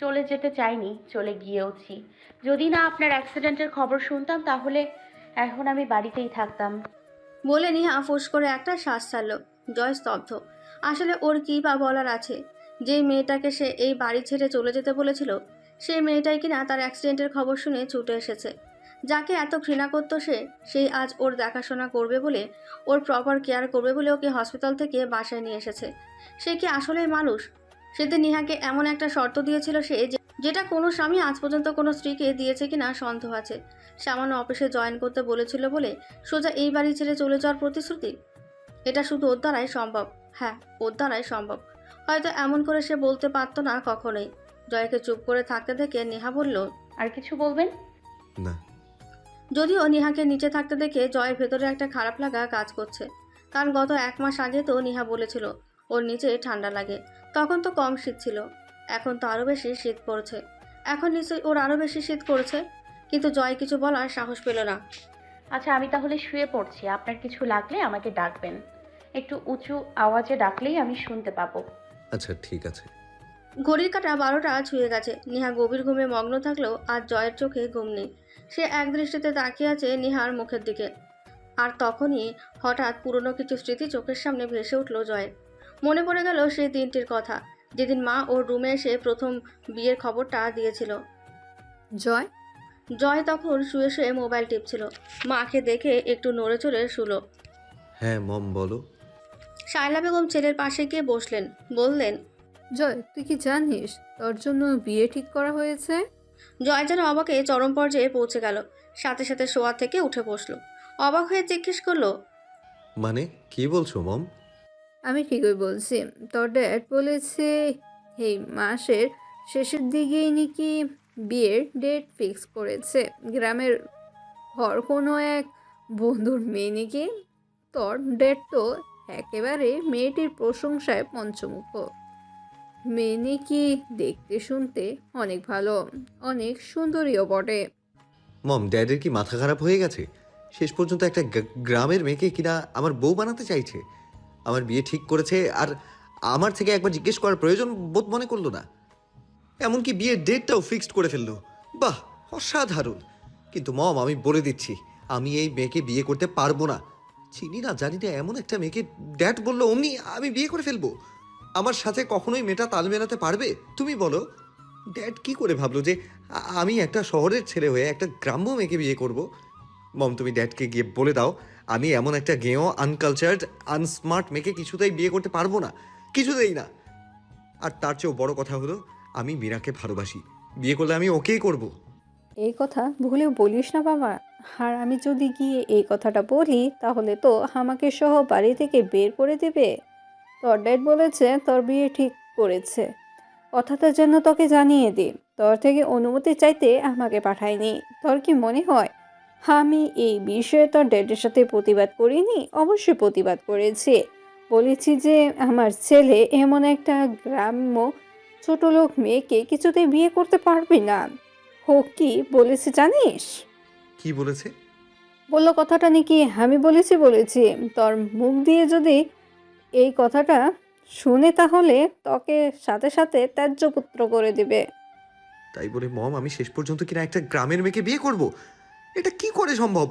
চলে যেতে চাইনি, চলে গিয়েওছি। যদি না আপনার অ্যাক্সিডেন্টের খবর শুনতাম, তাহলে এখন আমি বাড়িতেই থাকতাম। বলে নিহা ফুস করে একটা শ্বাস ছাড়ল। জয় স্তব্ধ। আসলে ওর কী বা বলার আছে? যেই মেয়েটাকে সে এই বাড়ি ছেড়ে চলে যেতে বলেছিল, সেই মেয়েটাই কিনা তার অ্যাক্সিডেন্টের খবর শুনে ছুটে এসেছে। যাকে এত ঘৃণা করতো সে সেই আজ ওর দেখাশোনা করবে বলে ওর প্রপার কেয়ার করবে বলে ওকে হসপিটাল থেকে বাসায় নিয়ে এসেছে। সে কি আসলেই মানুষ? সেদিন নিহাকে এমন একটা শর্ত দিয়েছিল সে যে- যেটা কোনো স্বামী আজ পর্যন্ত কোনো স্ত্রীকে দিয়েছে কিনা সন্দেহ আছে। সামান্য অফিসে জয়েন করতে বলেছিল বলে সোজা এই বাড়ি ছেড়ে চলে যাওয়ার প্রতিশ্রুতি? এটা শুধু ওর দ্বারাই সম্ভব। হ্যাঁ ওর দ্বারাই সম্ভব। হয়তো এমন করে সে বলতে পারতো না কখনোই। জয়কে চুপ করে থাকতে দেখে নেহা বলল আর কিছু বলবেন? না। যদিও নিহাকে নিচে থাকতে দেখে জয়ের ভেতরে একটা খারাপ লাগা কাজ করছে। কারণ গত এক মাস আগে তো নিহা বলেছিল ওর নিচে ঠান্ডা লাগে। তখন তো কম শীত ছিল। এখন তো আরও বেশি শীত পড়ছে। এখন নিশ্চয়ই ওর আরও বেশি শীত করছে কিন্তু জয় কিছু বলার সাহস পেল না। আচ্ছা আমি তাহলে শুয়ে পড়ছি। আপনার কিছু লাগলে আমাকে ডাকবেন। একটু উঁচু আওয়াজে ডাকলেই আমি শুনতে পাবো। আচ্ছা ঠিক আছে। ঘড়ির কাটা বারোটা ছুঁয়ে গেছে। নিহা গভীর ঘুমে মগ্ন থাকলেও আর জয়ের চোখে ঘুম নেই। সে এক দৃষ্টিতে তাকিয়ে আছে নিহার মুখের দিকে। আর তখনই হঠাৎ পুরনো কিছু স্মৃতি চোখের সামনে ভেসে উঠল জয়ের। মনে পড়ে গেল সেই দিনটির কথা যেদিন মা ওর রুমে এসে প্রথম বিয়ের খবরটা দিয়েছিল। জয়? জয় তখন শুয়ে শুয়ে মোবাইল টিপছিল। মাকে দেখে একটু নড়ে চড়ে শুলো। হ্যাঁ মম বলো। শায়লা বেগম ছেলের পাশে গিয়ে বসলেন বললেন জয় তুই কি জানিস তোর জন্য বিয়ে ঠিক করা হয়েছে? জয় যেন অবাকে চরম পর্যায়ে পৌঁছে গেল। সাথে সাথে শোয়া থেকে উঠে বসল। অবাক হয়ে জিজ্ঞেস করল মানে কি বলছো মম? আমি ঠিকই বলছি। তোর ড্যাড বলেছে এই মাসের শেষের দিকেই নাকি বিয়ের ডেট ফিক্স করেছে। গ্রামের হর কোনো এক বন্ধুর মেয়ে নাকি? তোর ডেট তো একেবারে মেয়েটির প্রশংসায় পঞ্চমুখ। মেয়ে নাকি দেখতে শুনতে অনেক ভালো, অনেক সুন্দরীও বটে। মম, ড্যাডের কি মাথা খারাপ হয়ে গেছে? শেষ পর্যন্ত একটা গ্রা- গ্রামের মেয়েকে কিনা আমার বউ বানাতে চাইছে। আমার বিয়ে ঠিক করেছে আর আমার থেকে একবার জিজ্ঞেস করার প্রয়োজন বোধ মনে করল না। এমনকি বিয়ের ডেটটাও ফিক্সড করে ফেলল। বাহ, অসাধারণ। কিন্তু মম, আমি বলে দিচ্ছি, আমি এই মেয়েকে বিয়ে করতে পারব না। চিনি না, জানি না, এমন একটা মেয়েকে ড্যাড বলল, অমনি আমি বিয়ে করে ফেলব। আমার সাথে কখনোই মেয়েটা তাল মেলাতে পারবে? তুমি বলো। ড্যাড কি করে ভাবলো যে আমি একটা শহরের ছেলে হয়ে একটা গ্রাম্য মেয়েকে বিয়ে করব? মম, তুমি ড্যাডকে গিয়ে বলে দাও, আমি এমন একটা গেঁয়ো আনকালচার্ড আনস্মার্ট মেয়েকে কিছুতেই বিয়ে করতে পারব না। কিছুতেই না। আর তার চেয়েও বড় কথা হলো, আমি মীরাকে ভালোবাসি। বিয়ে করলে আমি ওকেই করব। এই কথা ভুলেও বলিস না বাবা। আর আমি যদি গিয়ে এই কথাটা বলি, তাহলে তো আমাকে সহ বাড়ি থেকে বের করে দেবে। তোর ড্যাড বলেছে তোর বিয়ে ঠিক করেছে। কথাটার জন্য তোকে জানিয়ে দিন তোর থেকে অনুমতি চাইতে আমাকে পাঠায়নি। তোর কি মনে হয়? আমি এই বিষয়ে তোর ড্যাডের সাথে প্রতিবাদ করিনি অবশ্যই প্রতিবাদ করেছি। বলেছি যে আমার ছেলে এমন একটা গ্রাম্য ছোট লোক মেয়েকে কিছুতেই বিয়ে করতে পারবি না। হোক কি বলেছে জানিস? কি বলেছে? বলল কথাটা নাকি আমি বলেছি বলেছি। তোর মুখ দিয়ে যদি এই কথাটা শুনে তাহলে তোকে সাথে সাথে ত্যায্য পুত্র করে দিবে। তাই বলে মম আমি শেষ পর্যন্ত কিনা একটা গ্রামের মেয়েকে বিয়ে করব? এটা কি করে সম্ভব?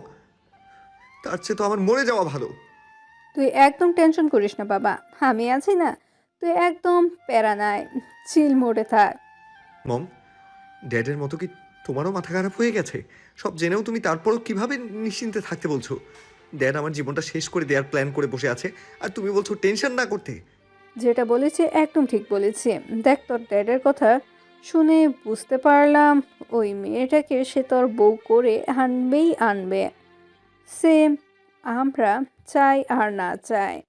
তার চেয়ে তো আমার মরে যাওয়া ভালো। তুই একদম টেনশন করিস না বাবা আমি আছি না। তুই একদম প্যারা নাই চিল মোড়ে থাক। মম ড্যাডের মতো কি তোমারও মাথা খারাপ হয়ে গেছে? সব জেনেও তুমি তারপরও কীভাবে নিশ্চিন্তে থাকতে বলছো? ড্যাড আমার জীবনটা শেষ করে দেওয়ার প্ল্যান করে বসে আছে। আর তুমি বলছো টেনশন না করতে। যেটা বলেছি একদম ঠিক বলেছি। দেখ তোর ড্যাডের কথা শুনে বুঝতে পারলাম, ওই মেয়েটাকে সে তোর বউ করে আনবেই আনবে। সে আমরা চাই আর না চাই।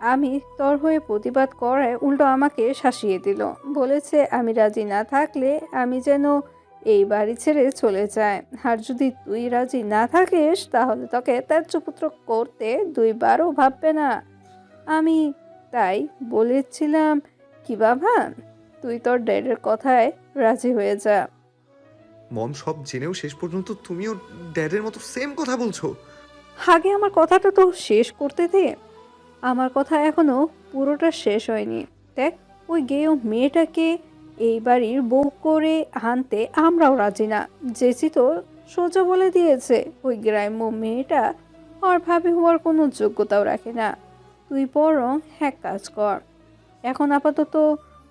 আমি তোর হয়ে প্রতিবাদ করায় উল্টো আমাকে শাসিয়ে দিল। বলেছে, আমি রাজি না থাকলে আমি যেন এই বাড়ি ছেড়ে চলে যায়। আর যদি তুই রাজি না থাকিস তাহলে তোকে ত্যায্যপুত্র করতে দুইবারও ভাববে না। আমি তাই বলেছিলাম কি বাবা তুই তোর ড্যাডের কথায় রাজি হয়ে যা। মম সব জেনেও শেষ পর্যন্ত তুমিও ড্যাডের মতো সেম কথা বলছো। আগে আমার কথাটা তো শেষ করতে দে। আমার কথা এখনও পুরোটা শেষ হয়নি। দেখ ওই গেও মেয়েটাকে এই বাড়ির বউ করে আনতে আমরাও রাজি না। জেসি তো সোজা বলে দিয়েছে, ওই গ্রাম্য মেয়েটা আর ভাবে হওয়ার কোনো যোগ্যতাও রাখে না। তুই বরং এক কাজ কর। এখন আপাতত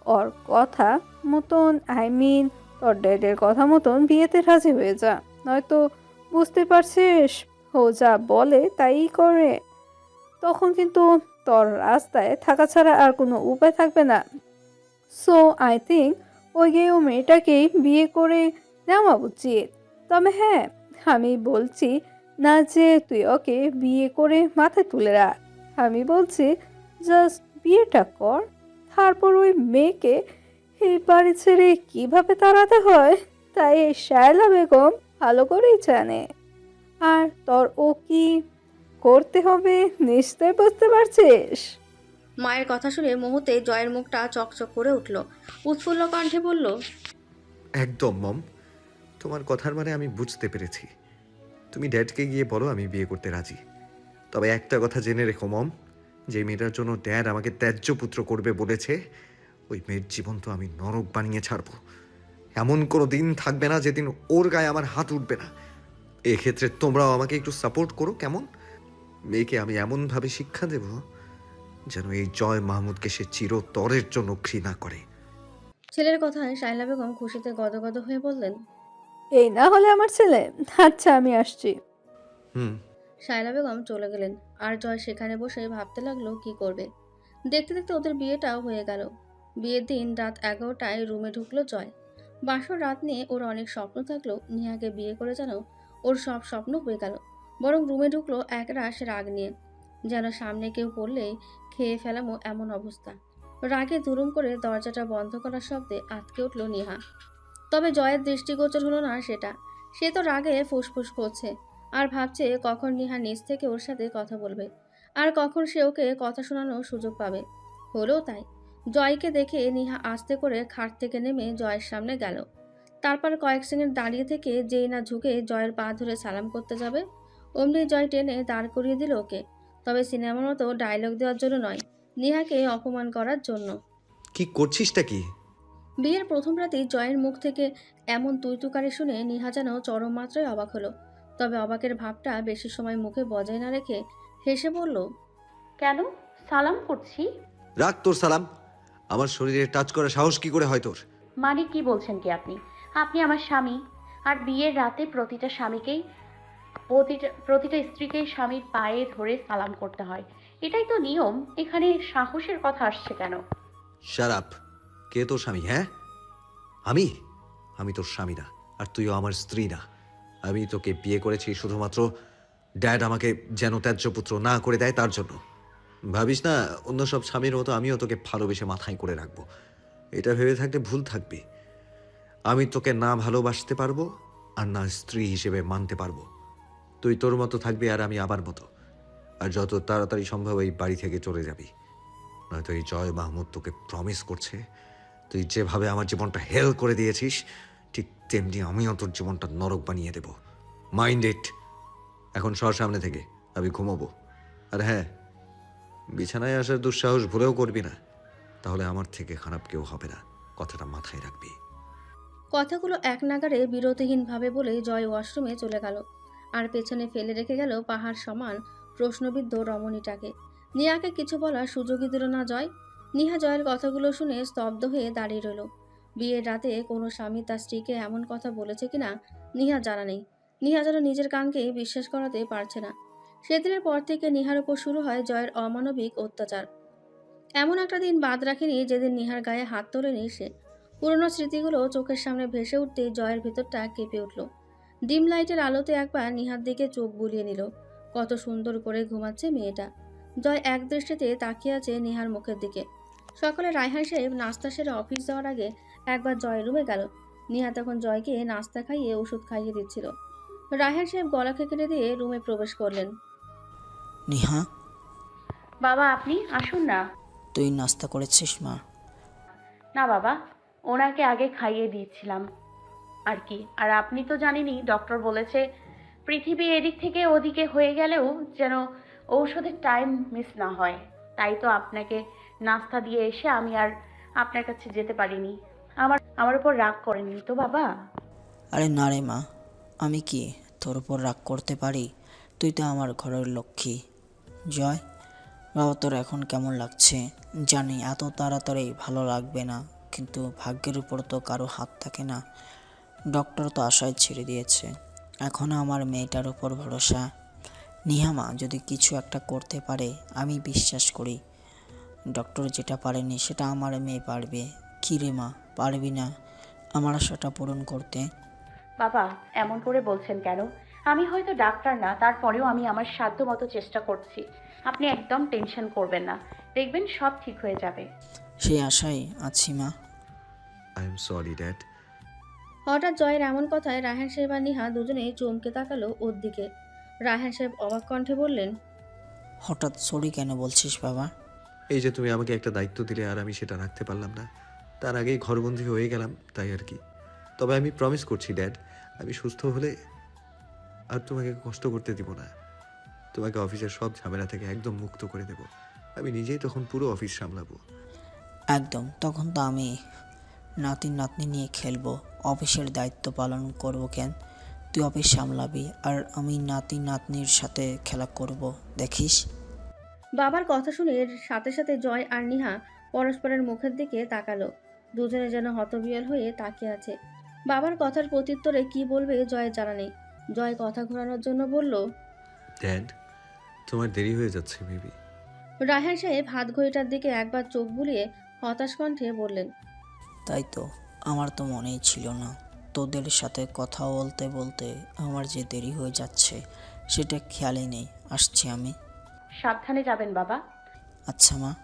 ওর কথা মতন, আই মিন তোর ড্যাডের কথা মতন বিয়েতে রাজি হয়ে যা। নয়তো বুঝতে পারছিস, ও যা বলে তাই করে। তখন কিন্তু তোর রাস্তায় থাকা ছাড়া আর কোনো উপায় থাকবে না। সো আই থিঙ্ক ওই গেও মেয়েটাকেই বিয়ে করে নেওয়া উচিত। তবে হ্যাঁ আমি বলছি না যে তুই ওকে বিয়ে করে মাথায় তুলে রাখ। আমি বলছি জাস্ট বিয়েটা কর, তারপর ওই মেয়েকে এই বাড়ি ছেড়ে কীভাবে তাড়াতে হয়, তাই এই শায়লা বেগম ভালো করেই জানে। আর তোর ও কি করতে হবে নিশ্চয় বুঝতে পারছিস? মায়ের কথা শুনে মুহূর্তে জয়ের মুখটা চকচক করে উঠল। উৎফুল্ল কণ্ঠে বলল, একদম, মম। তোমার কথার মানে আমি বুঝতে পেরেছি। তুমি ড্যাডকে গিয়ে বলো আমি বিয়ে করতে রাজি। তবে একটা কথা জেনে রেখো, মম। যে মেয়েটার জন্য ড্যাড আমাকে ত্যায্য পুত্র করবে বলেছে, ওই মেয়ের জীবন তো আমি নরক বানিয়ে ছাড়বো। এমন কোনো দিন থাকবে না যেদিন ওর গায়ে আমার হাত উঠবে না। এক্ষেত্রে তোমরাও আমাকে একটু সাপোর্ট করো, কেমন? মেয়েকে আমি এমনভাবে শিক্ষা দেব যেন এই জয় মাহমুদকে সে চিরতরের জন্য ঘৃণা করে। ছেলের কথায় শাইলা বেগম খুশিতে গদগদ হয়ে বললেন এই না হলে আমার ছেলে? আচ্ছা আমি আসছি। হুম। শায়লা বেগম চলে গেলেন আর জয় সেখানে বসে ভাবতে লাগল কি করবে। দেখতে দেখতে ওদের বিয়েটাও হয়ে গেল। বিয়ের দিন রাত এগারোটায় রুমে ঢুকলো জয়। বাসর রাত নিয়ে ওর অনেক স্বপ্ন থাকল নিহাকে বিয়ে করে যেন ওর সব স্বপ্ন হয়ে গেল। বরং রুমে ঢুকলো এক রাশ রাগ নিয়ে। যেন সামনে কেউ পড়লে খেয়ে ফেলামো এমন অবস্থা। রাগে দুরুম করে দরজাটা বন্ধ করার শব্দে আটকে উঠল নিহা। তবে জয়ের দৃষ্টিগোচর হলো না সেটা। সে তো রাগে ফুসফুস করছে আর ভাবছে কখন নিহা নিজ থেকে ওর সাথে কথা বলবে আর কখন সে ওকে কথা শোনানোর সুযোগ পাবে। হলো তাই। জয়কে দেখে নিহা আস্তে করে খাট থেকে নেমে জয়ের সামনে গেল। তারপর কয়েক সেকেন্ড দাঁড়িয়ে থেকে যেই না ঝুঁকে জয়ের পা ধরে সালাম করতে যাবে, অমনি জয় টেনে দাঁড় করিয়ে দিল ওকে। তবে সিনেমার মতো ডায়লগ দেওয়ার জন্য নয় নেহাকে অপমান করার জন্য। কি করছিসটা কি? বিয়ের প্রথম রাতেই জয়ের মুখ থেকে এমন তুইতুকারি শুনে নিহা যেন চরম মাত্রায় অবাক হলো। তবে অবাকের ভাবটা বেশি সময় মুখে বজায় না রেখে হেসে বলল কেন? সালাম করছি। রাখ তোর সালাম। আমার শরীরে টাচ করা সাহস কি করে হয় তোর? মানে কি বলছেন কি আপনি? আপনি আমার স্বামী আর বিয়ের রাতে প্রতিটা স্বামীকেই প্রতিটা প্রতিটা স্ত্রীকেই স্বামীর পায়ে ধরে সালাম করতে হয়। এটাই তো নিয়ম। এখানে সাহসের কথা আসছে কেন? শারাপ কে তোর স্বামী হ্যাঁ? আমি? আমি তোর স্বামী না, আর তুইও আমার স্ত্রী না। আমি তোকে বিয়ে করেছি শুধুমাত্র ড্যাড আমাকে যেন ত্যায্য পুত্র না করে দেয় তার জন্য। ভাবিস না, অন্য সব স্বামীর মতো আমিও তোকে ভালোবেসে মাথায় করে রাখব। এটা ভেবে থাকলে ভুল থাকবে। আমি তোকে না ভালোবাসতে পারব, আর না স্ত্রী হিসেবে মানতে পারব। তুই তোর মতো থাকবি আর আমি আমার মতো। আর যত তাড়াতাড়ি সম্ভব এই বাড়ি থেকে চলে যাবি। নয়তো এই জয় মাহমুদ তোকে প্রমিস করছে। তুই যেভাবে আমার জীবনটা হেল করে দিয়েছিস, ঠিক তেমনি আমিও তোর জীবনটা নরক বানিয়ে দেব। মাইন্ড ইট এখন সর সামনে থেকে, আমি ঘুমাবো। আর হ্যাঁ বিছানায় আসার দুঃসাহস ভুলেও করবি না। তাহলে আমার থেকে খারাপ কেউ হবে না, কথাটা মাথায় রাখবি। কথাগুলো এক নাগারে বিরতিহীনভাবে বলে জয় ওয়াশরুমে চলে গেল। আর পেছনে ফেলে রেখে গেল পাহাড় সমান প্রশ্নবিদ্ধ রমণীটাকে। নিহাকে কিছু বলার সুযোগই দিল না জয়। নিহা জয়ের কথাগুলো শুনে স্তব্ধ হয়ে দাঁড়িয়ে রইল। বিয়ের রাতে কোনো স্বামী তার স্ত্রীকে এমন কথা বলেছে কিনা নিহা জানা নেই। নিহা যেন নিজের কানকে বিশ্বাস করাতে পারছে না। সেদিনের পর থেকে নিহার উপর শুরু হয় জয়ের অমানবিক অত্যাচার। এমন একটা দিন বাদ রাখেনি যেদিন নিহার গায়ে হাত তোলেনি সে। পুরনো স্মৃতিগুলো চোখের সামনে ভেসে উঠতেই জয়ের ভেতরটা কেঁপে উঠল। ডিম লাইটের আলোতে একবার নিহার দিকে চোখ বুলিয়ে নিল। কত সুন্দর করে ঘুমাচ্ছে মেয়েটা। জয় এক দৃষ্টিতে তাকিয়ে আছে নিহার মুখের দিকে। সকালে রায়হান সাহেব নাস্তা সেরে অফিস যাওয়ার আগে একবার জয়ের রুমে গেল। নিহা তখন জয়কে নাস্তা খাইয়ে ওষুধ খাইয়ে দিচ্ছিল। রায়হান সাহেব গলা কেটে দিয়ে রুমে প্রবেশ করলেন। নিহা? বাবা আপনি আসুন না। তুই নাস্তা করেছিস মা? না বাবা ওনাকে আগে খাইয়ে দিয়েছিলাম। আর কি। আর আপনি তো জানেনই ডক্টর বলেছে, পৃথিবী এদিক থেকে ওদিকে হয়ে গেলেও যেন ঔষধের টাইম মিস না হয়। তাই তো আপনাকে নাস্তা দিয়ে এসে আমি আর আপনার কাছে যেতে পারিনি। আমার আমার উপর রাগ করেনি তো বাবা? আরে না রে মা, আমি কি তোর উপর রাগ করতে পারি? তুই তো আমার ঘরের লক্ষ্মী। জয়, বাবা তোর এখন কেমন লাগছে? জানি এত তাড়াতাড়ি ভালো লাগবে না, কিন্তু ভাগ্যের উপর তো কারও হাত থাকে না। ডক্টর তো আশায় ছেড়ে দিয়েছে। এখন আমার মেয়েটার উপর ভরসা। নিহামা যদি কিছু একটা করতে পারে আমি বিশ্বাস করি। ডক্টর যেটা পারেনি সেটা আমার মেয়ে পারবে। কী রে মা পারবি না। আমার আশাটা পূরণ করতে। বাবা এমন করে বলছেন কেন? আমি হয়তো ডাক্তার না তারপরেও আমি আমার সাধ্য মতো চেষ্টা করছি। আপনি একদম টেনশন করবেন না। দেখবেন সব ঠিক হয়ে যাবে। সেই আশায় আছি মা। আই এম সরি ড্যাড হঠাৎ জয়ের এমন কথায় রায়হান সাহেব আর নিহা দুজনেই চমকে তাকালো ওর দিকে। রায়হান সাহেব অবাক কণ্ঠে বললেন হঠাৎ সরি কেন বলছিস বাবা? এই যে তুমি আমাকে একটা দায়িত্ব দিলে আর আমি সেটা রাখতে পারলাম না। তার আগেই ঘরবন্দি হয়ে গেলাম তাই আর কি। তবে আমি প্রমিস করছি ড্যাড আমি সুস্থ হলে আর তোমাকে কষ্ট করতে দিব না। তোমাকে অফিসের সব ঝামেলা থেকে একদম মুক্ত করে দেব। আমি নিজেই তখন পুরো অফিস সামলাবো। একদম তখন তো আমি নাতি নাতনি নিয়ে খেলব। অফিসের দায়িত্ব পালন করব কেন? তুই অফিস সামলাবি আর আমি নাতি নাতনির সাথে খেলা করব দেখিস? বাবার কথা শুনে এর সাথে সাথে জয় আর নিহা পরস্পরের মুখের দিকে তাকালো। দুজনে যেন হতবিয়াল হয়ে তাকিয়ে আছে। বাবার কথার প্রত্যুত্তরে কি বলবে জয়ের জানা নেই। জয় কথা ঘোরানোর জন্য বলল ড্যাড তোমার দেরি হয়ে যাচ্ছে মেবি রায়হান সাহেব হাত ঘড়িটার দিকে একবার চোখ বুলিয়ে হতাশ কণ্ঠে বললেন তাই তো। আমার তো মনেই ছিল না। তোদের সাথে কথা বলতে বলতে আমার যে দেরি হয়ে যাচ্ছে সেটা খেয়ালই নেই। আসছি আমি। সাবধানে যাবেন বাবা। আচ্ছা মা।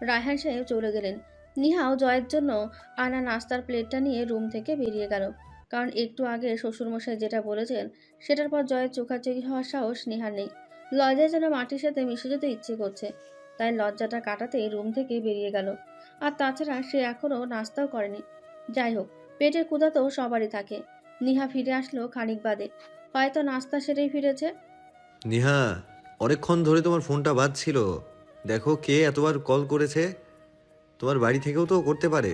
রায়হান সাহেব চলে গেলেন। নিহাও জয়ের জন্য আনা নাস্তার প্লেটটা নিয়ে রুম থেকে বেরিয়ে গেল। কারণ একটু আগে শ্বশুরমশাই যেটা বলেছেন সেটার পর জয়ের চোখাচোখি হওয়ার সাহস নিহার নেই। লজ্জায় যেন মাটির সাথে মিশে যেতে ইচ্ছে করছে তাই লজ্জাটা কাটাতেই রুম থেকে বেরিয়ে গেল। আর তাছাড়া সে এখনও নাস্তাও করেনি। যাই হোক পেটের ক্ষুধা তো সবারই থাকে। নিহা ফিরে আসলো খানিক বাদে। হয়তো নাস্তা সেরেই ফিরেছে। নিহা অনেকক্ষণ ধরে তোমার ফোনটা বাজছিল। দেখো কে এতবার কল করেছে। তোমার বাড়ি থেকেও তো করতে পারে।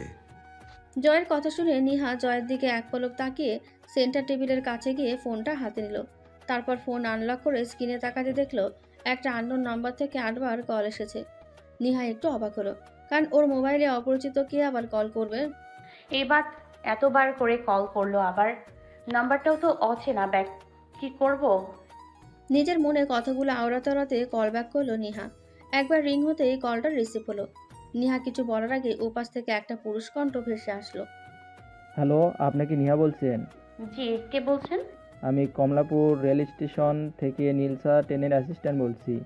জয়ের কথা শুনে নিহা জয়ের দিকে এক পলক তাকিয়ে সেন্টার টেবিলের কাছে গিয়ে ফোনটা হাতে নিল। তারপর ফোন আনলক করে স্ক্রিনে তাকাতে দেখল একটা আননোন নাম্বার থেকে আটবার কল এসেছে। নিহা একটু অবাক হলো কারণ ওর মোবাইলে অপরিচিত কে আবার কল করবে? এবার এতবার করে কল করল আবার। নাম্বারটাও তো অচেনা ব্যাক কি করব? নিজের মনে কথাগুলো আওড়াতে আওড়াতে কল ব্যাক করল নিহা। একবার রিং হতেই কলটা রিসিভ হলো। নিহা কিছু বলার আগে ওপাশ থেকে একটা পুরুষ কণ্ঠ ভেসে আসলো। হ্যালো আপনি কি নিহা বলছেন? জি কে বলছেন? আমি কমলাপুর রেল স্টেশন থেকে নীলসা ট্রেনের অ্যাসিস্ট্যান্ট বলছি।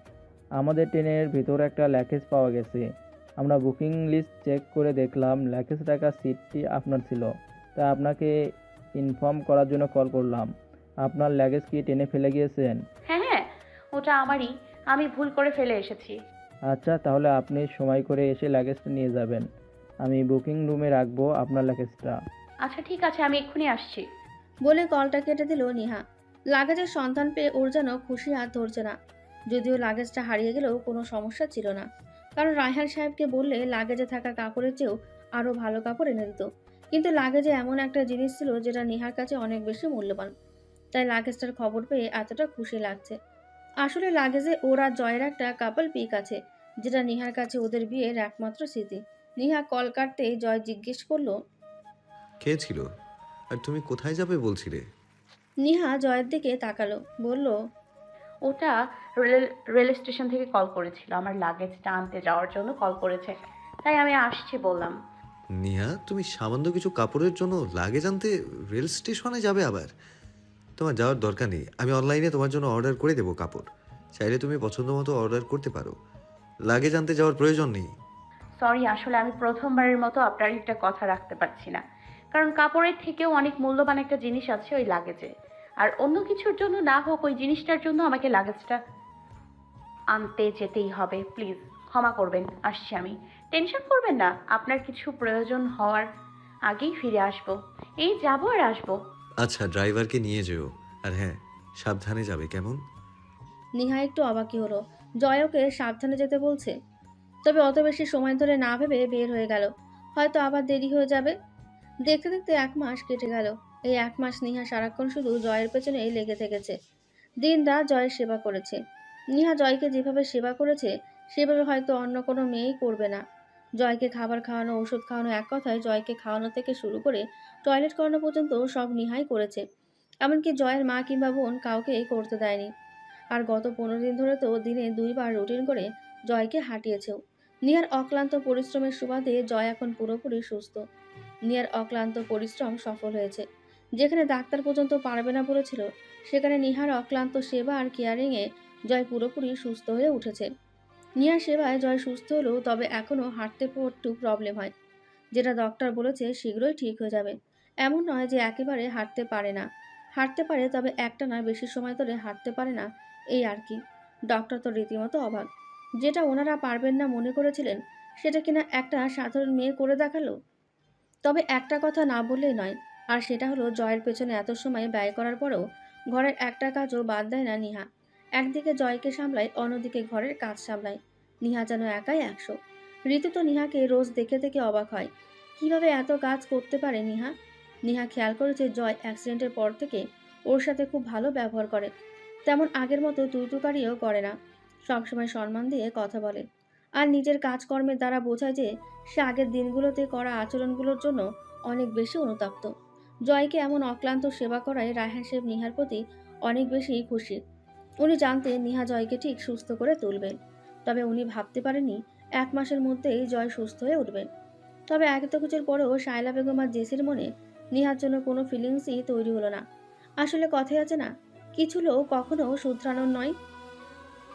আমাদের ট্রেনের ভেতর একটা ল্যাকেজ পাওয়া গেছে। আমরা বুকিং লিস্ট চেক করে দেখলাম ল্যাকেজ রাখা সিটটি আপনার ছিল তা আপনাকে ইনফর্ম করার জন্য কল করলাম। আপনার লাগেজ কি টেনে ফেলে গিয়েছেন? হ্যাঁ হ্যাঁ ওটা আমারই। আমি ভুল করে ফেলে এসেছি। আচ্ছা তাহলে আপনি সময় করে এসে ল্যাগেজটা নিয়ে যাবেন। আমি বুকিং রুমে রাখব আপনার লাগেজটা। আচ্ছা ঠিক আছে আমি এক্ষুনি আসছি। বলে কলটা কেটে দিল নিহা। লাগেজের সন্ধান পেয়ে ওর যেন খুশি আর ধরছে না। যদিও লাগেজটা হারিয়ে গেলেও কোনো সমস্যা ছিল না। কারণ রায়হান সাহেবকে বললে লাগেজে থাকা কাপড়ের চেয়েও আরও ভালো কাপড় এনে দিত। কিন্তু লাগেজে এমন একটা জিনিস ছিল যেটা নেহার কাছে অনেক বেশি মূল্যবান। তাই লাগেজটার খবর পেয়ে এতটা খুশি লাগছে। আসলে লাগেজে ওর আর জয়ের একটা কাপল পিক আছে যেটা নিহার কাছে ওদের বিয়ের একমাত্র স্মৃতি। নিহা কল কাটতেই জয় জিজ্ঞেস করল কে ছিল? আর তুমি কোথায় যাবে বলছিলে? নিহা জয়ের দিকে তাকালো বলল ওটা রেল রেল স্টেশন থেকে কল করেছিল। আমার লাগেজটা আনতে যাওয়ার জন্য কল করেছে। তাই আমি আসছি বললাম। নিয়া তুমি সামান্য কিছু কাপড়ের জন্য লাগেজ আনতে রেল স্টেশনে যাবে আবার? তোমার যাওয়ার দরকার নেই। আমি অনলাইনে তোমার জন্য অর্ডার করে দেবো কাপড়। চাইলে তুমি পছন্দ মতো অর্ডার করতে পারো। লাগেজ আনতে যাওয়ার প্রয়োজন নেই। সরি আসলে আমি প্রথমবারের মতো আপনার একটা কথা রাখতে পারছি না। কারণ কাপড়ের থেকেও অনেক মূল্যবান একটা জিনিস আছে ওই লাগেজে। আর অন্য কিছুর জন্য না হোক ওই জিনিসটার জন্য আমাকে লাগেজটা আনতে যেতেই হবে। প্লিজ ক্ষমা করবেন আসছি আমি। টেনশন করবেন না আপনার কিছু প্রয়োজন হওয়ার আগেই ফিরে আসব। এই যাব আর আসব। আচ্ছা ড্রাইভারকে নিয়ে যেও। আর হ্যাঁ সাবধানে যাবে কেমন? নিহা একটু অবাকি হলো। জয় ওকে সাবধানে যেতে বলছে? তবে অত বেশি সময় ধরে না ভেবে বের হয়ে গেল। হয়তো আবার দেরি হয়ে যাবে। দেখতে দেখতে এক মাস কেটে গেল। এই এক মাস নিহা সারাক্ষণ শুধু জয়ের পেছনেই লেগে থেকেছে। দিন রাত জয়ের সেবা করেছে। নিহা জয়কে যেভাবে সেবা করেছে, সেভাবে হয়তো অন্য কোনো মেয়েই করবে না। জয়কে খাবার খাওয়ানো, ওষুধ খাওয়ানো এক কথায় জয়কে খাওয়ানো থেকে শুরু করে টয়লেট করানো পর্যন্ত সব নিহাই করেছে। এমনকি জয়ের মা কিংবা বোন কাউকে করতে দেয়নি। আর গত পনেরো দিন ধরে তো দিনে দুইবার রুটিন করে জয়কে হাঁটিয়েছেও। নিয়ার অক্লান্ত পরিশ্রমের সুবাদে জয় এখন পুরোপুরি সুস্থ। নিয়ার অক্লান্ত পরিশ্রম সফল হয়েছে। যেখানে ডাক্তার পর্যন্ত পারবে না বলেছিল, সেখানে নিহার অক্লান্ত সেবা আর কেয়ারিংয়ে জয় পুরোপুরি সুস্থ হয়ে উঠেছে। নিয়ার সেবায় জয় সুস্থ হলেও তবে এখনও হাঁটতে একটু প্রবলেম হয়, যেটা ডক্টর বলেছে শীঘ্রই ঠিক হয়ে যাবে। এমন নয় যে একেবারে হাঁটতে পারে না। হাঁটতে পারে তবে একটা না বেশি সময় ধরে হাঁটতে পারে না, এই আর কি। ডক্টর তো রীতিমতো অবাক। যেটা ওনারা পারবেন না মনে করেছিলেন, সেটা কিনা একটা সাধারণ মেয়ে করে দেখাল? তবে একটা কথা না বললেই নয় আর সেটা হলো জয়ের পেছনে এত সময় ব্যয় করার পরেও ঘরের একটা কাজও বাদ দেয় না নিহা। একদিকে জয়কে সামলায়, অন্যদিকে ঘরের কাজ সামলায়। নিহা যেন একাই একশো। ঋতু তো নিহাকে রোজ দেখে দেখে অবাক হয়। কীভাবে এত কাজ করতে পারে নিহা? নিহা খেয়াল করেছে জয় অ্যাক্সিডেন্টের পর থেকে ওর সাথে খুব ভালো ব্যবহার করে। তেমন আগের মতো তুইতুকারিও করে না। সবসময় সম্মান দিয়ে কথা বলে। আর নিজের কাজকর্মের দ্বারা বোঝায় যে সে আগের দিনগুলোতে করা আচরণগুলোর জন্য অনেক বেশি অনুতপ্ত। জয়কে এমন অক্লান্ত সেবা করায় রায়হান সাহেব নিহার প্রতি অনেক বেশি খুশি। উনি জানতেন নিহা জয়কে ঠিক সুস্থ করে তুলবেন। তবে উনি ভাবতে পারেননি এক মাসের মধ্যেই জয় সুস্থ হয়ে উঠবেন। তবে এত কিছুর পরেও শায়লা বেগম আর জেসির মনে নিহার জন্য কোনো ফিলিংসই তৈরি হলো না। আসলে কথাই আছে না, কিছু লোক কখনো শুধরানোর নয়।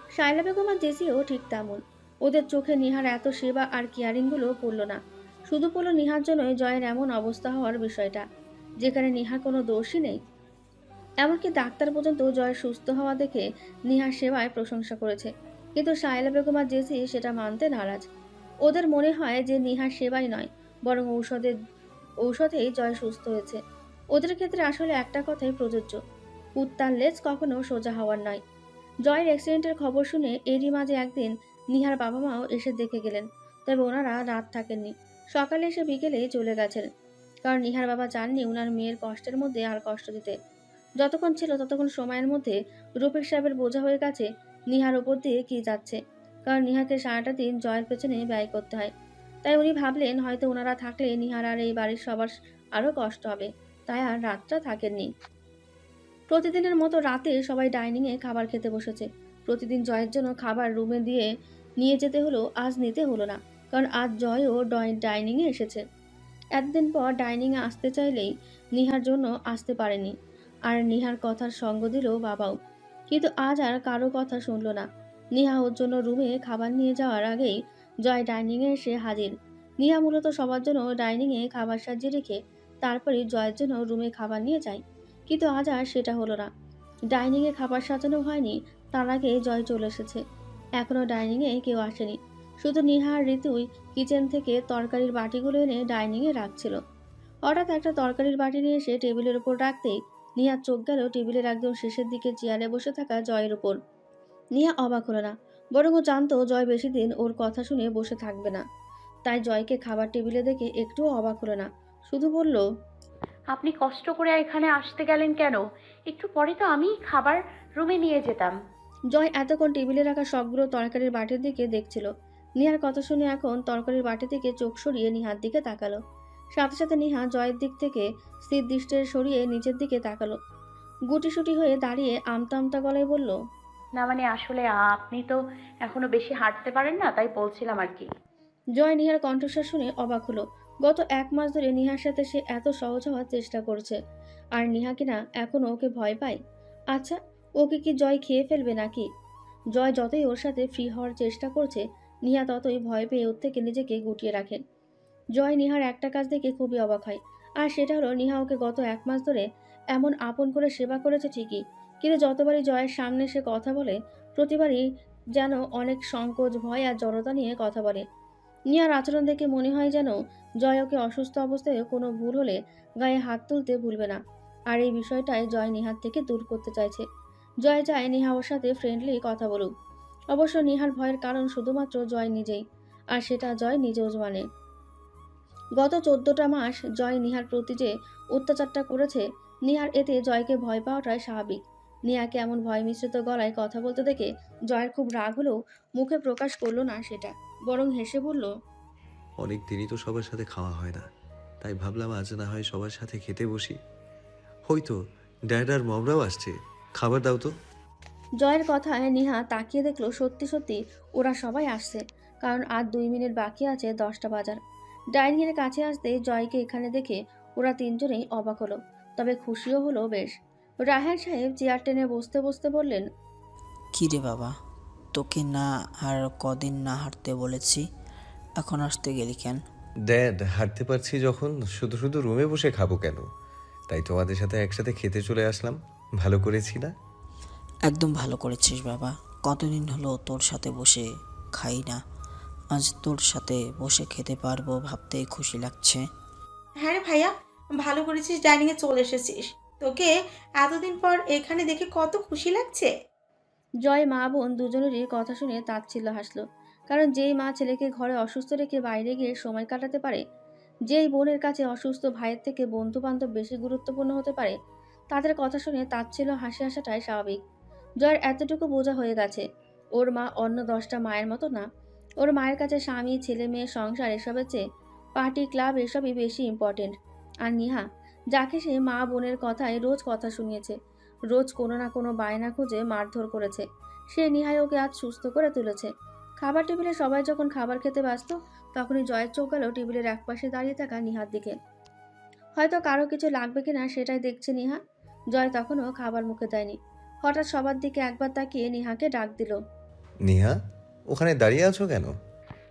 শায়লা বেগম আর জেসিও ঠিক তেমন। ওদের চোখে নিহার এত সেবা আর কেয়ারিংগুলো পড়ল না। শুধু পড়ল নিহার জন্যই জয়ের এমন অবস্থা হওয়ার বিষয়টা। যেখানে নিহার কোনো দোষই নেই। এমনকি ডাক্তার পর্যন্ত জয় সুস্থ হওয়া দেখে নিহার সেবায় প্রশংসা করেছে। কিন্তু শায়লা বেগম আর জেসি সেটা মানতে নারাজ। ওদের মনে হয় যে নিহার সেবাই নয়, বরং ঔষধের ঔষধেই জয় সুস্থ হয়েছে। ওদের ক্ষেত্রে আসলে একটা কথাই প্রযোজ্য। কুত্তার লেজ কখনো সোজা হওয়ার নয়। জয়ের অ্যাক্সিডেন্টের খবর শুনে এরই মাঝে একদিন নিহার বাবা মাও এসে দেখে গেলেন। তবে ওনারা রাত থাকেননি। সকালে এসে বিকেলে চলে গেছেন। কারণ নিহার বাবা চাননি ওনার মেয়ের কষ্টের মধ্যে আর কষ্ট দিতে। যতক্ষণ ছিল ততক্ষণ সময়ের মধ্যে রফিক সাহেবের বোঝা হয়ে গেছে নিহার ওপর দিয়ে কি যাচ্ছে, কারণ নিহাকে সারাটা দিন জয়ের পেছনে ব্যয় করতে হয়। তাই উনি ভাবলেন হয়তো ওনারা থাকলে নিহার আর এই বাড়ির সবার আরও কষ্ট হবে, তাই আর রাতটা থাকেননি। প্রতিদিনের মতো রাতে সবাই ডাইনিংয়ে খাবার খেতে বসেছে। প্রতিদিন জয়ের জন্য খাবার রুমে দিয়ে নিয়ে যেতে হলো, আজ নিতে হলো না, কারণ আজ জয়ও ডাইনিংয়ে এসেছে। এতদিন পর ডাইনিংয়ে আসতে চাইলেই নিহার জন্য আসতে পারেনি। আর নিহার কথার সঙ্গ দিল বাবাও। কিন্তু আজ আর কারও কথা শুনলো না। নিহা ওর জন্য রুমে খাবার নিয়ে যাওয়ার আগেই জয় ডাইনিংয়ে এসে হাজির। নিহা মূলত সবার জন্য ডাইনিংয়ে খাবার সাজিয়ে রেখে তারপরে জয়ের জন্য রুমে খাবার নিয়ে যায়। কিন্তু আজ আর সেটা হলো না। ডাইনিংয়ে খাবার সাজানো হয়নি, তার আগে জয় চলে এসেছে। এখনও ডাইনিংয়ে কেউ আসেনি। শুধু নিহা আর ঋতুই কিচেন থেকে তরকারির বাটিগুলো এনে ডাইনিংয়ে রাখছিল। হঠাৎ একটা তরকারির বাটি নিয়ে এসে টেবিলের উপর রাখতেই নিহার চোখ গেল টেবিলের একদম শেষের দিকে চেয়ারে বসে থাকা জয়ের উপর। নিহা অবাক হলো না বরং ও জানতো জয় বেশি দিন ওর কথা শুনে বসে থাকবে না। তাই জয়কে খাবার টেবিলে দেখে একটুও অবাক হলো না শুধু বলল আপনি কষ্ট করে এখানে আসতে গেলেন কেন? একটু পরে তো আমি খাবার রুমে নিয়ে যেতাম। জয় এতক্ষণ টেবিলে রাখা সবগুলো তরকারির বাটির দিকে দেখছিল নিহার কথা শুনে এখন তরকারির বাটি থেকে চোখ সরিয়ে নিহার দিকে তাকালো। সাথে সাথে নিহা জয়ের দিক থেকে স্থির দৃষ্টে সরিয়ে নিচের দিকে তাকালো। গুটিসুটি হয়ে দাঁড়িয়ে আমতা আমতা গলায় বলল না মানে আসলে আপনি তো এখনও বেশি হাঁটতে পারেন না তাই বলছিলাম আর কি। জয় নিহার কণ্ঠস্বর শুনে অবাক হলো। গত এক মাস ধরে নিহার সাথে সে এত সহজ হওয়ার চেষ্টা করছে। আর নিহা কিনা এখনও ওকে ভয় পায়? আচ্ছা ওকে কি জয় খেয়ে ফেলবে নাকি? জয় যতই ওর সাথে ফ্রি হওয়ার চেষ্টা করছে নিহা ততই ভয় পেয়ে ওর থেকে নিজেকে গুটিয়ে রাখে জয় নিহার একটা কাজ দেখে খুবই অবাক হয়, আর সেটা হলো নিহা ওকে গত এক মাস ধরে এমন আপন করে সেবা করেছে ঠিকই, কিন্তু যতবারই জয়ের সামনে সে কথা বলে, প্রতিবারই যেন অনেক সংকোচ, ভয় আর জড়তা নিয়ে কথা বলে। নিয়ার আচরণ দেখে মনে হয় যেন জয় ওকে অসুস্থ অবস্থায় কোনো ভুল হলে গায়ে হাত তুলতে ভুলবে না, আর এই বিষয়টাই জয় নিহার থেকে দূর করতে চাইছে। জয় চায় নিহা ওর সাথে ফ্রেন্ডলি কথা বলুক। অবশ্য নিহার ভয়ের কারণ শুধুমাত্র জয় নিজেই, আর সেটা জয় নিজেও মানে। গত চোদ্দটা মাস জয় নিহার প্রতি যে অত্যাচারটা করেছে, নিহার এতে জয়কে ভয় পাওয়াটাই স্বাভাবিক। নিহাকে এমন ভয় মিশ্রিত গলায় কথা বলতে দেখে জয়ের খুব রাগ হলেও মুখে প্রকাশ করল না সেটা, বরং হেসে বলল, অনেক দিনই তো সবার সাথে খাওয়া হয় না, তাই ভাবলাম আজ না হয় সবার সাথে খেতে বসি। হয়তো, ড্যাড আর মমরাও আসছে, খাবার দাও তো। জয়ের কথায় নিহা তাকিয়ে দেখল সত্যি সত্যি ওরা সবাই আসছে কারণ আর দুই মিনিট বাকি আছে দশটা বাজার। ডাইনিংয়ের কাছে আসতে জয়কে এখানে দেখে ওরা তিনজনেই অবাক হলো তবে খুশিও হলো বেশ। রাহেন সাহেব চেয়ার টেনে বসতে বসতে বললেন কী রে বাবা তোকে না আর কদিন না হাঁটতে বলেছি এখন আসতে গেলি কেন? ড্যাড হাঁটতে পারছি যখন শুধু শুধু রুমে বসে খাব কেন? তাই তোমাদের সাথে একসাথে খেতে চলে আসলাম ভালো করেছি না? একদম ভালো করেছিস বাবা। কতদিন হলো তোর সাথে বসে খাই না। আজ তোর সাথে বসে খেতে পারব ভাবতেই খুশি লাগছে। হ্যাঁ রে ভাইয়া ভালো করেছিস ডাইনিংয়ে চলে এসেছিস। তোকে এতদিন পর এখানে দেখে কত খুশি লাগছে। জয় মা বোন দুজনেরই কথা শুনে তাচ্ছিল্য হাসলো। কারণ যেই মা ছেলেকে ঘরে অসুস্থ রেখে বাইরে গিয়ে সময় কাটাতে পারে যেই বোনের কাছে অসুস্থ ভাইয়ের থেকে বন্ধু বান্ধব বেশি গুরুত্বপূর্ণ হতে পারে তাদের কথা শুনে তাচ্ছিল্য হাসি আসাটাই স্বাভাবিক। জয়ের এতটুকু বোঝা হয়ে গেছে। ওর মা অন্য দশটা মায়ের মতো না। ওর মায়ের কাছে স্বামী, ছেলে মেয়ে, সংসার এসবের চেয়ে পার্টি, ক্লাব এসবই বেশি ইম্পর্টেন্ট আর নিহা, যাকে সে মা বোনের কথায় রোজ কথা শুনিয়েছে, রোজ কোনো না কোনো বায়না খুঁজে মারধর করেছে। সে নিহাই ওকে আজ সুস্থ করে তুলেছে। খাবার টেবিলে সবাই যখন খাবার খেতে ব্যস্ত, তখনই জয়ের চোখ গেল টেবিলের একপাশে দাঁড়িয়ে থাকা নিহার দিকে। হয়তো কারও কিছু লাগবে কিনা সেটাই দেখছে নিহা। জয় তখনও খাবার মুখে দেয়নি। হঠাৎ সবার দিকে একবার তাকিয়ে নিহাকে ডাক দিল। নিহা ওখানে দাঁড়িয়ে আছো কেন?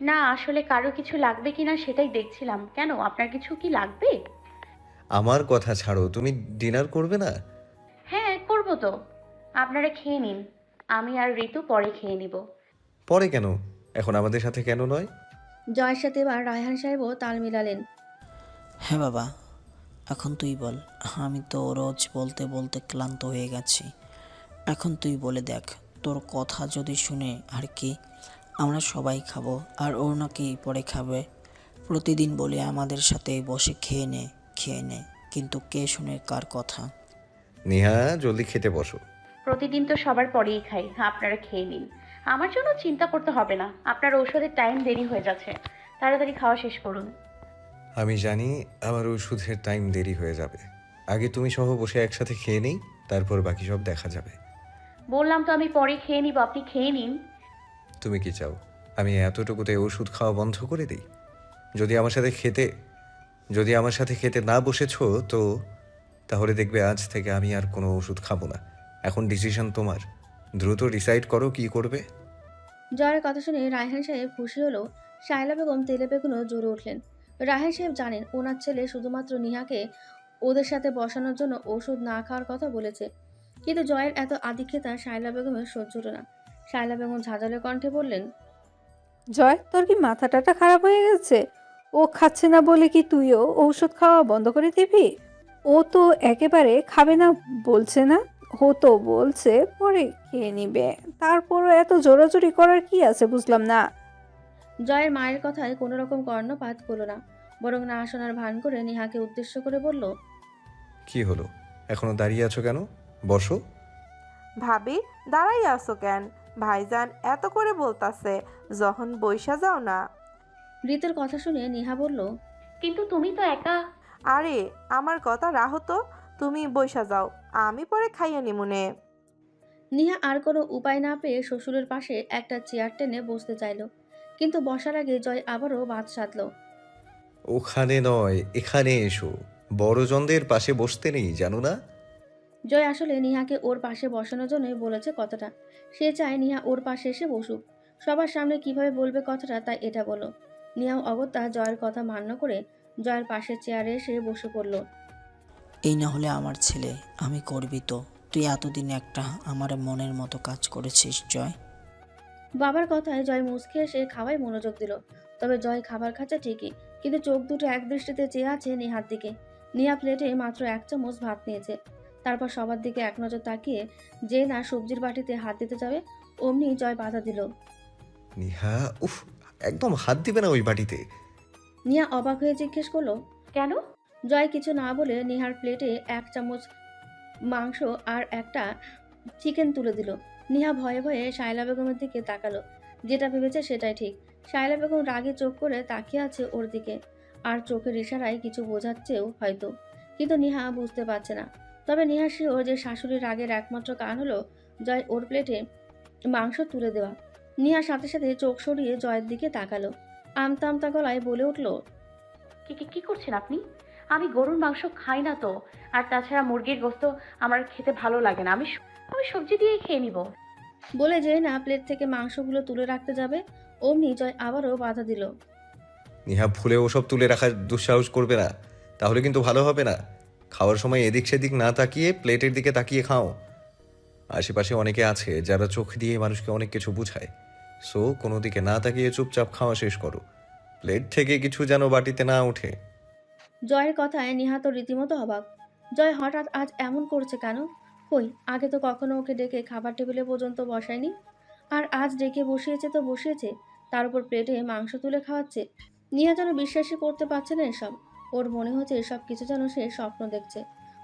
না আসলে কারও কিছু লাগবে কিনা সেটাই দেখছিলাম। কেন আপনার কিছু কি লাগবে? আমার কথা ছাড়ো তুমি ডিনার করবে না? হ্যাঁ করব তো। আপনারা খেয়ে নিন। আমি আর ঋতু পরে খেয়ে নিব। পরে কেন? এখন আমাদের সাথে কেন নয়? জয়ের সাথে এবার রায়হান সাহেবও তাল মিলালেন। হ্যাঁ বাবা এখন তুই বল। আমি তো রোজ বলতে বলতে ক্লান্ত হয়ে গেছি। এখন তুই বলে দেখ তোর কথা যদি শুনে আর কি? আমরা সবাই খাব আর ওর নাকি পরে খাবে। প্রতিদিন বলে আমাদের সাথে বসে খেয়ে নে খেয়ে নে কিন্তু কে শুনে কার কথা? নিহা জলদি খেতে বসো। প্রতিদিন তো সবার পরেই খাই আপনারা খেয়ে নিন। আমার জন্য চিন্তা করতে হবে না আপনার ঔষধের টাইম দেরি হয়ে যাচ্ছে। তাড়াতাড়ি খাওয়া শেষ করুন। আমি জানি আমার ওষুধের টাইম দেরি হয়ে যাবে। আগে তুমি সহ বসে একসাথে খেয়ে নেই তারপর বাকি সব দেখা যাবে। বললাম তো আমি পরে খেয়ে নিব আপনি খেয়ে নিন। তুমি কি চাও? আমি এতটুকুতে ওষুধ খাওয়া বন্ধ করে দিই? যদি আমার সাথে খেতে যদি আমার সাথে খেতে না বসেছো তো তাহলে দেখবে আজ থেকে আমি আর কোনো ওষুধ খাব না। এখন ডিসিশন তোমার। দ্রুত ডিসাইড করো কি করবে। জয়ের কথা শুনে রায়হান সাহেব খুশি হলো। শায়লা বেগম তেলে বেগুনও জোরে উঠলেন। রায়হান সাহেব জানেন ওনার ছেলে শুধুমাত্র নিহাকে ওদের সাথে বসানোর জন্য ওষুধ না খাওয়ার কথা বলেছে। কিন্তু জয়ের এত আদিক্ষেতা শায়লা বেগমের সহ্য হলো না। শায়লা বেগম ঝাঁঝালো কণ্ঠে বললেন জয় তোর কি মাথা টাটা খারাপ হয়ে গেছে? ও খাচ্ছে না বলে কি তুইও ঔষধ খাওয়া বন্ধ করে দিবি? ও তো একেবারে খাবে না বলছে না। হতো বলছে পরে খেয়ে নিবে। তারপরও এত জোরাজুরি করার কি আছে বুঝলাম না। জয়ের মায়ের কথায় কোনো রকম কর্ণপাত করল না। বরং না শোনার ভান করে নিহাকে উদ্দেশ্য করে বলল কি হলো? এখনও দাঁড়িয়ে আছো কেন? বসো। ভাবি দাঁড়াই আসো কেন? ভাইজান এত করে বলতাছে যখন বৈশা যাও না। ঋতুর কথা শুনে নিহা বলল কিন্তু তুমি তো একা? আরে আমার কথা রাহো তো তুমি বৈশা যাও আমি পরে খাইয়ে নিমুনে নিহা আর কোনো উপায় না পেয়ে শ্বশুরের পাশে একটা চেয়ার টেনে বসতে চাইল কিন্তু বসার আগে জয় আবারও বাদ সাধল। ওখানে নয় এখানে এসো। বড়জনদের পাশে বসতে নেই জানো না? জয় আসলে নিহাকে ওর পাশে বসানোর জন্যই বলেছে কথাটা। সে চায় নিহা ওর পাশে এসে বসুক। সবার সামনে কীভাবে বলবে কথাটা তাই এটা বলো। নিহাও অগত্যা জয়ের কথা মান্য করে জয়ের পাশে চেয়ারে এসে বসে পড়ল। এই না হলে আমার ছেলে আমি করবি তো। তুই এতদিন একটা আমার মনের মতো কাজ করেছিস জয়। বাবার কথায় জয় মুচকে এসে খাওয়ায় মনোযোগ দিল। তবে জয় খাবার খাচ্ছে ঠিকই কিন্তু চোখ দুটো এক দৃষ্টিতে চেয়ে আছে নিহার দিকে। নিহা প্লেটে মাত্র এক চামচ ভাত নিয়েছে। তারপর সবার দিকে এক নজর তাকিয়ে যে না সবজির বাটিতে হাত দিতে যাবে অমনি জয় বাধা দিল। নিহা উফ একদম হাত দিবে না ওই বাটিতে। নিহা অবাক হয়ে জিজ্ঞেস করল কেন? জয় কিছু না বলে নিহার প্লেটে এক চামচ মাংস আর একটা চিকেন তুলে দিল। নিহা ভয়ে ভয়ে শায়লা বেগমের দিকে তাকালো। যেটা ভেবেছে সেটাই ঠিক। শায়লা বেগম রাগে চোখ করে তাকিয়ে আছে ওর দিকে। আর চোখের ইশারায় কিছু বোঝাচ্ছেও হয়তো। কিন্তু নিহা বুঝতে পারছে না। তবে নিহা শিওর যে শাশুড়ির রাগের একমাত্র কারণ হলো জয় ওর প্লেটে মাংস তুলে দেওয়া। নিহার সাথে সাথে চোখ সরিয়ে জয়ের দিকে তাকালো। আমতা আমতা গলায় বলে উঠল কি কি কি করছেন আপনি? আমি গরুর মাংস খাই না তো আর তাছাড়া মুরগির গোস্ত আমার খেতে ভালো লাগে না। আমি আমি সবজি দিয়ে খেয়ে নিব। বলে যে না প্লেট থেকে মাংসগুলো তুলে রাখতে যাবে অমনি জয় আবারও বাধা দিল। নিহা ভুলে ওসব তুলে রাখার দুঃসাহস করবে না তাহলে কিন্তু ভালো হবে না। খাওয়ার সময় এদিক সেদিক না তাকিয়ে প্লেটের দিকে তাকিয়ে খাও। আশেপাশে অনেকে আছে যারা চোখ দিয়ে মানুষকে অনেক কিছু বুঝায়। সো, কোনো দিকে না তাকিয়ে চুপচাপ খাওয়া শেষ করো। প্লেট থেকে কিছু যেন বাটিতে না ওঠে। জয়ের কথায় নিহাত রীতিমতো অবাক। জয়, হঠাৎ আজ এমন করছে কেন? কই, আগে তো কখনো ওকে ডেকে খাবার টেবিলে পর্যন্ত বসায়নি। আর আজ ডেকে বসিয়েছে তো বসিয়েছে, তার উপর প্লেটে মাংস তুলে খাওয়াচ্ছে। নিহা যেন বিশ্বাসই করতে পারছে না এসব। ওর মনে হচ্ছে এসব কিছু যেন সে স্বপ্ন দেখছে।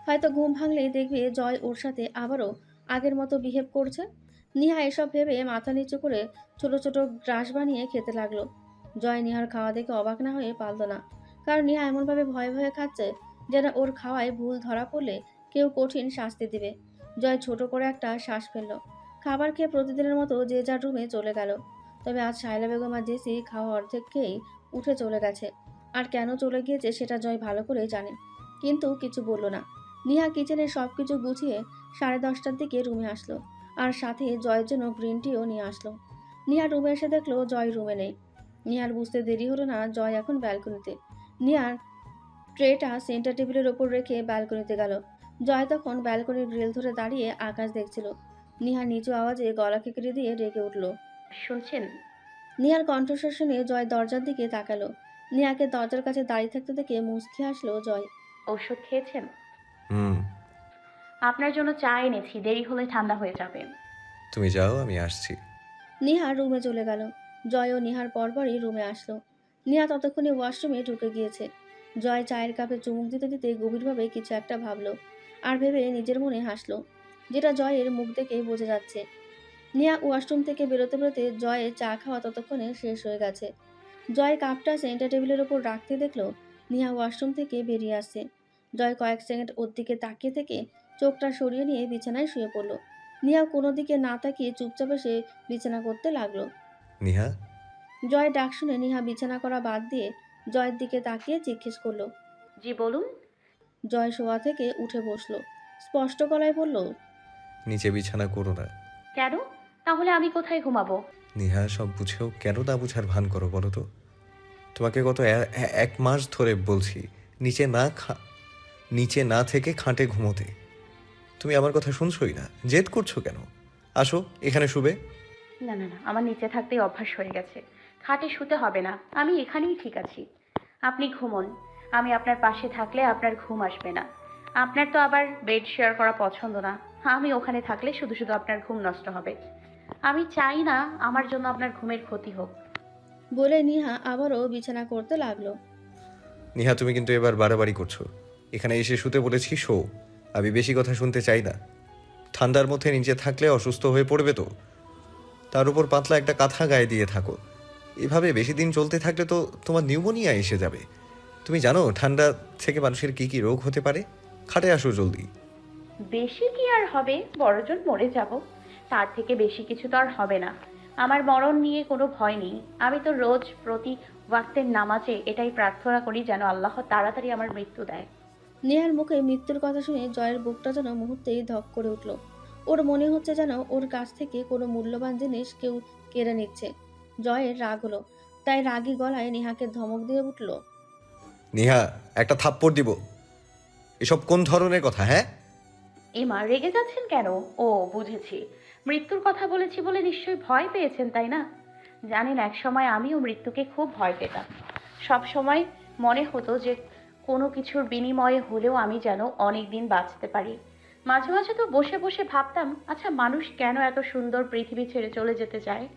হয়তো ঘুম ভাঙলেই দেখবে জয় ওর সাথে আবারও আগের মতো বিহেভ করছে। নিহা এসব ভেবে মাথা নিচু করে ছোট ছোট গ্রাস বানিয়ে খেতে লাগল। জয় নিহার খাওয়া দেখে অবাক না হয়ে পারল না। কারণ নিহা এমনভাবে ভয়ে ভয়ে খাচ্ছে যেন ওর খাওয়ায় ভুল ধরা পড়লে কেউ কঠিন শাস্তি দিবে। জয় ছোট করে একটা শ্বাস ফেলল। খাবার খেয়ে প্রতিদিনের মতো যে যার রুমে চলে গেল। তবে আজ শায়লা বেগম আর জেসি খাওয়া অর্ধেক খেয়েই উঠে চলে গেছে। আর কেন চলে গিয়েছে সেটা জয় ভালো করে জানে। কিন্তু কিছু বলল না। নিহা কিচেনে সব কিছু গুছিয়ে সাড়ে দশটার দিকে রুমে আসলো আর সাথে জয়ের জন্য গ্রিন টিও নিয়ে আসলো। নিহা রুমে এসে দেখল জয় রুমে নেই। নিহার বুঝতে দেরি হলো না জয় এখন ব্যালকনিতে। নিয়ার ট্রেটা সেন্টার টেবিলের ওপর রেখে ব্যালকনিতে গেল। জয় তখন ব্যালকনির গ্রিল ধরে দাঁড়িয়ে আকাশ দেখছিল। নিহা নিচু আওয়াজে গলা কেকড়ে দিয়ে ডেকে উঠল। শুনছেন? নিহার কণ্ঠস্বর শুনে জয় দরজার দিকে তাকালো। নিহাকে দরজার কাছে দাঁড়িয়ে থাকতে দেখে মুচকি আসলো জয়। ঔষধ খেয়েছেন? হুম। আপনার জন্য চা এনেছি দেরি হলে ঠান্ডা হয়ে যাবে। তুমি যাও আমি আসছি। নিহা রুমে চলে গেল। জয় ও নিহার পরপরই রুমে আসলো। নিহা ততক্ষণে ওয়াশরুমে ঢুকে গিয়েছে। জয় চায়ের কাপে চুমুক দিতে দিতে গভীরভাবে কিছু একটা ভাবলো আর ভেবে নিজের মনে হাসলো যেটা জয়ের মুখ দেখে বোঝা যাচ্ছে। নিয়া ওয়াশরুম থেকে বেরোতে বেরোতে জয়ের চা খাওয়া ততক্ষণে শেষ হয়ে গেছে। জয় কাপটা সেন্টার টেবিলের ওপর রাখতে দেখল নিহা ওয়াশরুম থেকে বেরিয়ে আসে জয় কয়েক সেকেন্ড ওর দিকে তাকিয়ে থেকে চোখটা সরিয়ে নিয়ে বিছানায় শুয়ে পড়ল। নিহা কোনো দিকে না তাকিয়ে চুপচাপ এসে বিছানা করতে লাগল। নিহা? জয় ডাক শুনে নিহা বিছানা করা বাদ দিয়ে জয়ের দিকে তাকিয়ে জিজ্ঞেস করল জি বলুন। জয় শোয়া থেকে উঠে বসল। স্পষ্ট গলায় বলল নিচে বিছানা করো না। কেন? তাহলে আমি কোথায় ঘুমাবো? নিহা, সব বুঝেও কেন না বুঝার ভান করো বলো তো? তোমাকে গত এক মাস ধরে বলছি, নিচে না খা, নিচে না থেকে খাটে ঘুমোতে। তুমি আমার কথা শুনছোই না, জেদ করছ কেন? আসো, এখানে শুবে। না না না, আমার নিচে থাকতেই অভ্যাস হয়ে গেছে। খাটে শুতে হবে না, আমি এখানেই ঠিক আছি। আপনি ঘুমন, আমি আপনার পাশে থাকলে আপনার ঘুম আসবে না। আপনার তো আবার বেড শেয়ার করা পছন্দ না, আমি ওখানে থাকলে শুধু শুধু আপনার ঘুম নষ্ট হবে। আমি চাই না আমার জন্য আপনার ঘুমের ক্ষতি হোক। বলে নিহা আবারও বিছানা করতে লাগল। নিহা তুমি কিন্তু এবার বাড়াবাড়ি করছ। এখানে এসে শুতে বলেছি শো। আমি বেশি কথা শুনতে চাই না। ঠান্ডার মধ্যে নিচে থাকলে অসুস্থ হয়ে পড়বে তো। তার উপর পাতলা একটা কাঁথা গায়ে দিয়ে থাকো। এভাবে বেশি দিন চলতে থাকলে তো তোমার নিউমোনিয়া এসে যাবে। তুমি জানো ঠান্ডা থেকে মানুষের কি কি রোগ হতে পারে? খাটে আসো জলদি। বেশি কি আর হবে? বড়জন মরে যাব। তার থেকে বেশি কিছু তো আর হবে না। আমার মরণ নিয়ে কোনো ভয় নেই। আমি তো রোজ প্রতি ওয়াক্তের নামাজে এটাই প্রার্থনা করি যেন আল্লাহ তাড়াতাড়ি আমার মৃত্যু দেয়। নেহার মুখে মৃত্যুর কথা শুনে জয়ের বুকটা যেন মুহূর্তেই ধক করে উঠল। ওর মনে হচ্ছে যেন ওর কাছ থেকে কোনো মূল্যবান জিনিস কেউ কেড়ে নিচ্ছে। জয়ের রাগ হলো। তাই রাগী গলায় নেহাকে ধমক দিয়ে উঠল নেহা একটা থাপ্পড় দিব। এসব কোন ধরনের কথা হ্যাঁ? এমা রেগে যাচ্ছেন কেন? ও বুঝেছি। মৃত্যুর কথা বলেছি বলে নিশ্চয়ই ভয় পেয়েছেন, তাই না? জানেন এক সময় আমিও মৃত্যুকে খুব ভয় পেতাম। সব সময় মনে হতো যে কোনো কিছুর বিনিময়ে হলেও আমি যেন অনেক দিন বাঁচতে পারি। মাঝে মাঝে তো বসে বসে ভাবতাম আচ্ছা মানুষ কেন এত সুন্দর পৃথিবী ছেড়ে চলে যেতে চায়?